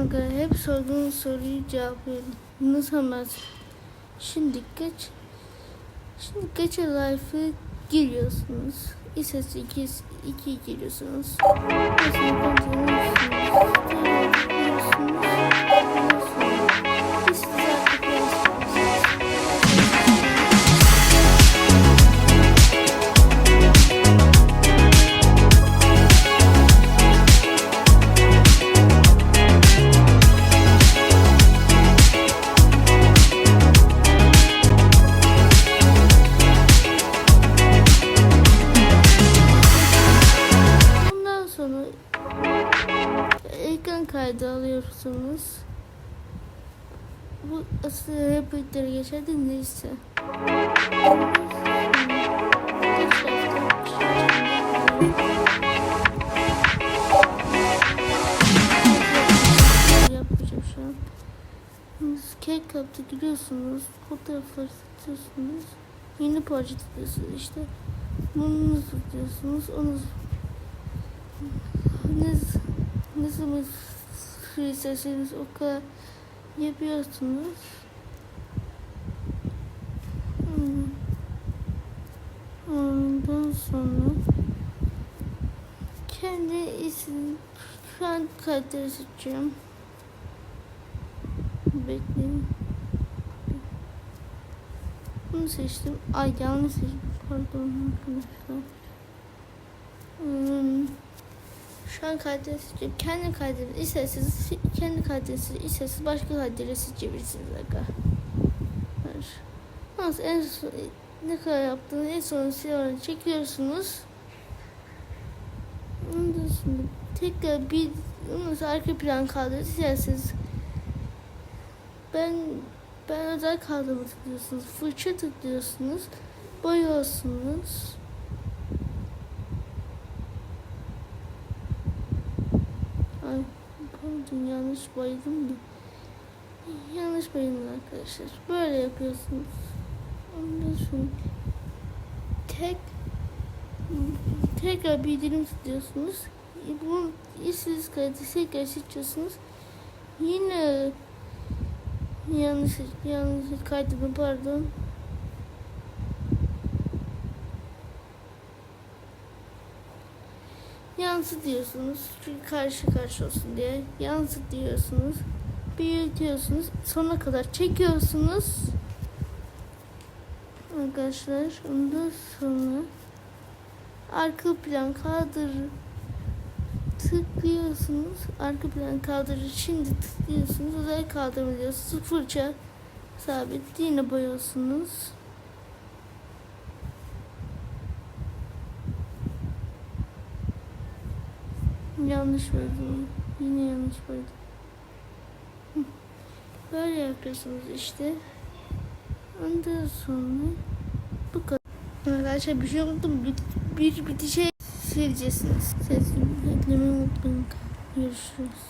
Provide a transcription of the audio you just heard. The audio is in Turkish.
Kanka hep sorduğun soruyu. Nasıl hemen? Şimdi geç. Şimdi geçe life'ı giriyorsunuz. İsesi 2 2 giriyorsunuz. Mesela kaydı alıyorsunuz. Bu asıl repeatleri geçer de neyse. Yapacağım şu an. Kek kapta giriyorsunuz. Fotoğrafları tutuyorsunuz. Yeni parça tutuyorsunuz işte. Bunu tutuyorsunuz. Onu ne, ne zaman su isterseniz o kadar yapıyorsunuz. Hmm. Ondan sonra kendi isim şu an kaliteli seçeceğim. Bekleyin. Bunu seçtim. Ay yanlış seçtim. Pardon arkadaşlar. Hmm. Şu an kaliteli seçeceğim. Kendi kaliteli isterseniz kendi kalitesi isterseniz başka kaliteli seçebilirsiniz. Aga. Nasıl en son ne kadar yaptığını en son silahını çekiyorsunuz. Ondan tekrar bir ondan arka plan kaldırır isterseniz ben ben özel kaldırma tıklıyorsunuz. Fırça tıklıyorsunuz. Boyuyorsunuz. Ay pardon yanlış boyadım da. Yanlış boyadım arkadaşlar. Böyle yapıyorsunuz. Sonra tek tekrar bir dilim tutuyorsunuz. Bunun işsiz kalitesi tekrar seçiyorsunuz. Yine yanlış yanlış kaydedim pardon. Yansı diyorsunuz. Çünkü karşı karşı olsun diye. Yansı diyorsunuz. Büyütüyorsunuz. Sona kadar çekiyorsunuz. Arkadaşlar ondan sonra arka plan kaldır tıklıyorsunuz. Arka plan kaldırır. Şimdi tıklıyorsunuz. Özel kaldırma diyorsunuz. Fırça sabit. Yine boyuyorsunuz. Yanlış boyadım. Yine yanlış. Hı. Böyle yapıyorsunuz işte. Ondan sonra bu kadar. Arkadaşlar bir şey unuttum. Bir, bir bitişe sileceksiniz. Sesini eklemeyi unutmayın. Görüşürüz.